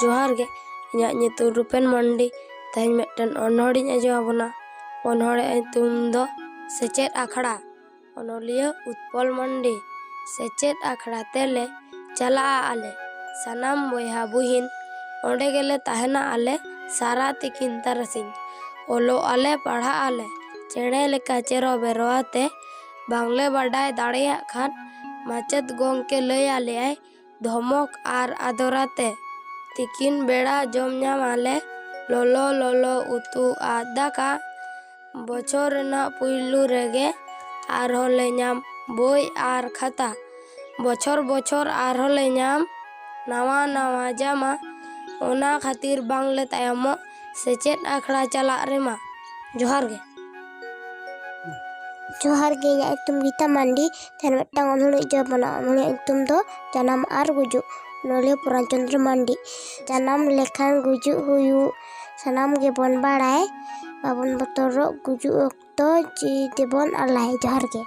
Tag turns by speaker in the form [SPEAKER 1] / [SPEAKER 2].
[SPEAKER 1] ᱡᱚᱦᱟᱨ ᱜᱮ ᱤᱧᱟᱹᱜ ᱧᱩᱛᱩᱢ ᱨᱩᱯᱮᱱ ᱢᱟᱱᱰᱤ ᱛᱮᱦᱮᱧ ᱢᱤᱫᱴᱮᱱ ᱚᱱᱚᱲᱤᱧ ᱟᱸᱡᱚᱢ ᱟᱵᱚᱱᱟ ᱚᱱᱚᱲᱦᱮ ᱧᱩᱛᱩᱢ ᱫᱚ ᱥᱮᱪᱮᱫ ᱟᱠᱷᱲᱟ ᱚᱱᱚᱞᱤᱭᱟᱹ ᱩᱛᱯᱚᱞ ᱢᱟᱱᱰᱤ ᱥᱮᱪᱮᱫ ᱟᱠᱷᱲᱟ ᱛᱮᱞᱮ ᱪᱟᱞᱟᱜᱼᱟ ᱟᱞᱮ ᱥᱟᱱᱟᱢ ᱵᱚᱭᱦᱟ ᱵᱩᱦᱤᱱ ᱚᱸᱰᱮ ᱜᱮᱞᱮ ᱛᱟᱦᱮᱱᱟ ᱟᱞᱮ ᱥᱟᱨᱟ ᱛᱤᱠᱤᱱ ᱛᱟᱨᱟᱥᱤᱧ ᱚᱞᱚᱜ ᱟᱞᱮ ᱯᱟᱲᱦᱟᱜ ᱟᱞᱮ ᱪᱮᱬᱮ ᱞᱮᱠᱟ ᱪᱮᱨᱚ ᱵᱮᱨᱚ ᱟᱛᱮ ᱵᱟᱝᱞᱮ ᱵᱟᱰᱟᱭ ᱫᱟᱲᱮᱭᱟᱜ ᱠᱷᱟᱱ ᱢᱟᱪᱮᱫ ᱜᱚᱢᱠᱮ ᱞᱟᱹᱭ ᱟᱞᱮᱭᱟᱭ ᱫᱷᱚᱢᱚᱠ ᱟᱨ ᱟᱫᱚᱨᱟᱛᱮ তিকিন বেড়া ಬೇಡ ಜೊಮ್ಜಮಾಲೆ লল লল উতু আদাকা বছর না পুইলু রেগে আর হলে নাম বই আর খাতা বছর বছর আর হলে নাম নাওয়া নাওয়া জামা ওনা খাতির বাংলে তায়ামো সেচেদ আখড়া চালাক রেমা জোহার গে জোহার
[SPEAKER 2] গে একদম গীতা মান্ডি তার মিদটাং অনুড় জয় বনা একদম তো জানাম আর গুজু ᱟᱨ ᱜᱩᱡᱩᱜ ᱚᱱᱚᱞᱤᱭᱟᱹ ᱯᱚᱨᱟᱱ ᱪᱚᱱᱫᱨᱚ ᱢᱟᱱᱰᱤ ᱡᱟᱱᱟᱢ ᱞᱮᱠᱷᱟᱱ ᱜᱩᱡᱩᱜ ᱦᱩᱭᱩᱜ ᱥᱟᱱᱟᱢ ᱜᱮᱵᱚᱱ ᱵᱟᱲᱟᱭ ᱵᱟᱵᱚᱱ ᱵᱚᱛᱚᱨᱚᱜ ᱜᱩᱡᱩᱜ ᱚᱠᱛᱚ ᱡᱤᱣᱤ ᱛᱮᱵᱚᱱ ᱟᱞᱟᱭ ᱡᱚᱦᱟᱨ ᱜᱮ